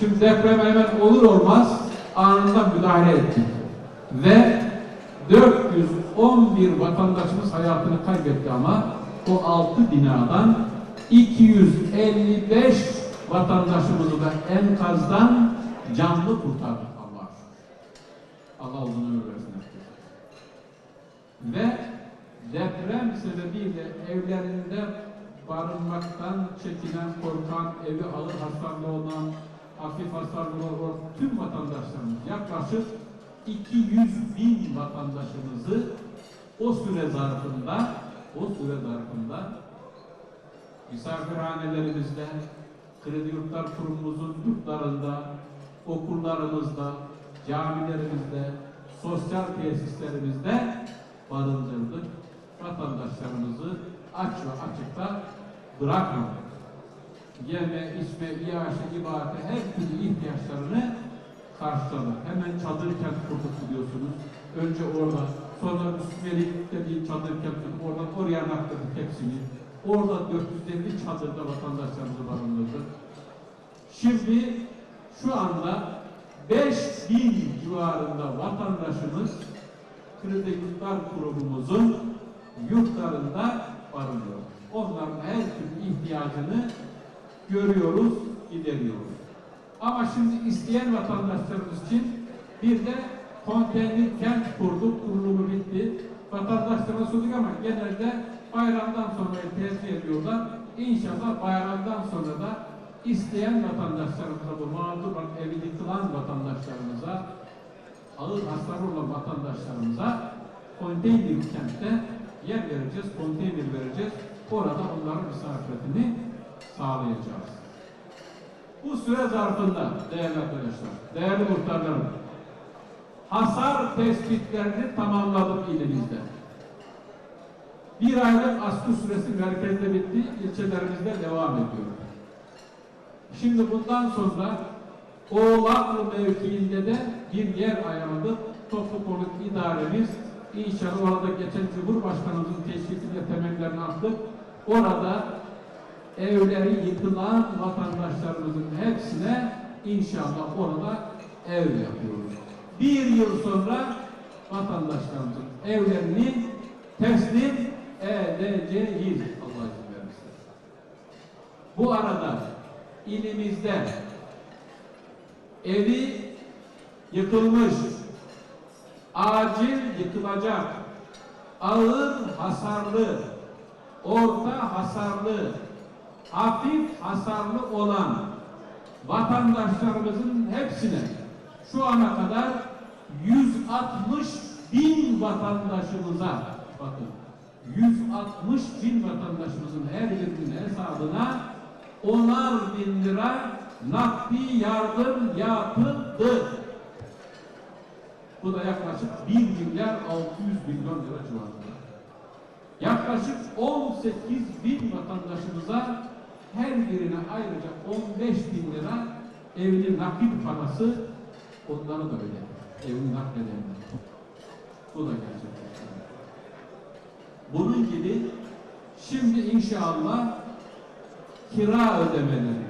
Şimdi deprem hemen olur olmaz anında müdahale ettik. Ve 411 vatandaşımız hayatını kaybetti ama o 6 binadan 255 vatandaşımızı da enkazdan canlı kurtardık Allah. Allah uzun ömür versin. Ve deprem sebebiyle evlerinde barınmaktan çekinen, korkan, evi ağır hasarlı olan, hafif hasarlı olan tüm vatandaşlarımız yaklaşık 200 bin vatandaşımızı o süre zarfında o süre zarfında misafirhanelerimizde, kredi yurtlar kurumumuzun yurtlarında, okullarımızda, camilerimizde, sosyal tesislerimizde barındırdık. Vatandaşlarımızı aç ve açıkta bırakmadık. Yeme, içme, iaşe, ibadete her türlü ihtiyaçlarını karşıladık. Hemen çadır kent kurduk biliyorsunuz. Önce orada, sonra Üstümelik'te bir çadır kent kurduk. Oradan oraya nakledik hepsini. Orada 450 çadırda vatandaşlarımızı barındırdık. Şimdi şu anda 5000 civarında vatandaşımız Kredi Yurtlar Kurumumuzun yurtlarında barınıyor. Onların her türlü ihtiyacını görüyoruz, gideriyoruz. Ama şimdi isteyen vatandaşlarımız için bir de konteyner kent kurduk, kurulumu bitti. Vatandaşlara sorduk ama genelde bayramdan sonra tercih ediyorlar. İnşallah bayramdan sonra da isteyen vatandaşlarımıza, bu mağdur evi yıkılan vatandaşlarımıza, ağır hasarlı olan vatandaşlarımıza konteyner kentte yer vereceğiz, konteyner vereceğiz. Orada onların misafiretini sağlayacağız. Bu süre zarfında değerli arkadaşlar, değerli muhtarlarım, hasar tespitlerini tamamladık ilimizde. Bir aylık askı süresi merkezde bitti, ilçelerimizde devam ediyor. Şimdi bundan sonra Oğlaklı mevkiinde de bir yer ayarladık. Toplu konut idaremiz inşallah orada geçen Cumhurbaşkanımızın teşvikinde temellerini attık. Orada evleri yıkılan vatandaşlarımızın hepsine inşallah orada ev yapıyoruz. Bir yıl sonra vatandaşlarımızın evlerini teslim edeceğiz. Allah izin verirse. Bu arada ilimizde evi yıkılmış, acil yıkılacak, ağır hasarlı, orta hasarlı, hafif hasarlı olan vatandaşlarımızın hepsine şu ana kadar 160 bin vatandaşımıza bakın 160 bin vatandaşımızın her birinin hesabına onar bin lira nakdi yardım yapıldı. Bu da yaklaşık 1 milyar 600 milyon lira civarında. Yaklaşık 18 bin vatandaşımıza her birine ayrıca 15 bin lira evinin nakit parası onları da öyle. Evini nakledenler. Bu da gerçekleşti. Bunun gibi şimdi inşallah kira ödemeleri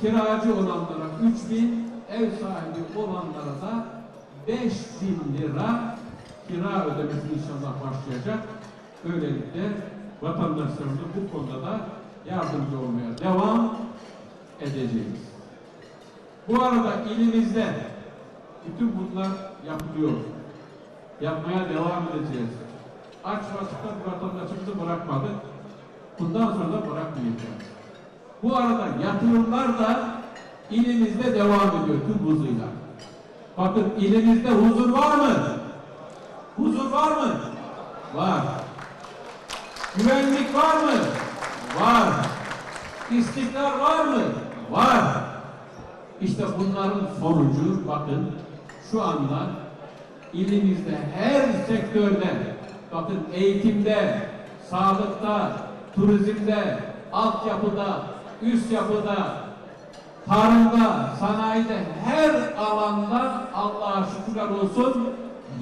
kiracı olanlara 3 bin, ev sahibi olanlara da 5 bin lira kira ödemesi inşallah başlayacak. Böylelikle vatandaşlarımıza bu konuda da yardımcı olmaya devam edeceğiz. Bu arada ilimizde bütün bunlar yapılıyor. Yapmaya devam edeceğiz. Aç vasıfta bir vatandaşımızı bırakmadık. Bundan sonra da bırakmayacağız. Bu arada yatırımlar da ilimizde devam ediyor tüm hızıyla. Bakın ilimizde huzur var mı? Huzur var mı? Var. Güvenlik var mı? Var. İstikrar var mı? Var. İşte bunların sonucu bakın şu anda ilimizde her sektörde bakın eğitimde, sağlıkta, turizmde, altyapıda, üst yapıda, tarımda, sanayide her alanda Allah'a şükürler olsun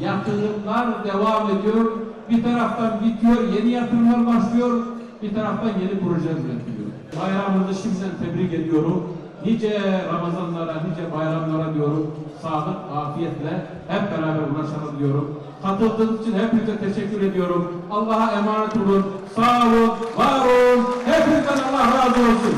yatırımlar devam ediyor. Bir taraftan bitiyor, yeni yatırımlar başlıyor. Bir taraftan yeni projeler üretiliyor. Bayramınızı şimdiden tebrik ediyorum. nice Ramazanlara, nice bayramlara diyorum. Sağlık, afiyetle hep beraber ulaşalım diyorum. Katıldığınız için hepinize teşekkür ediyorum. Allah'a emanet olun. Sağ olun, var olun. Hepinizden Allah razı olsun.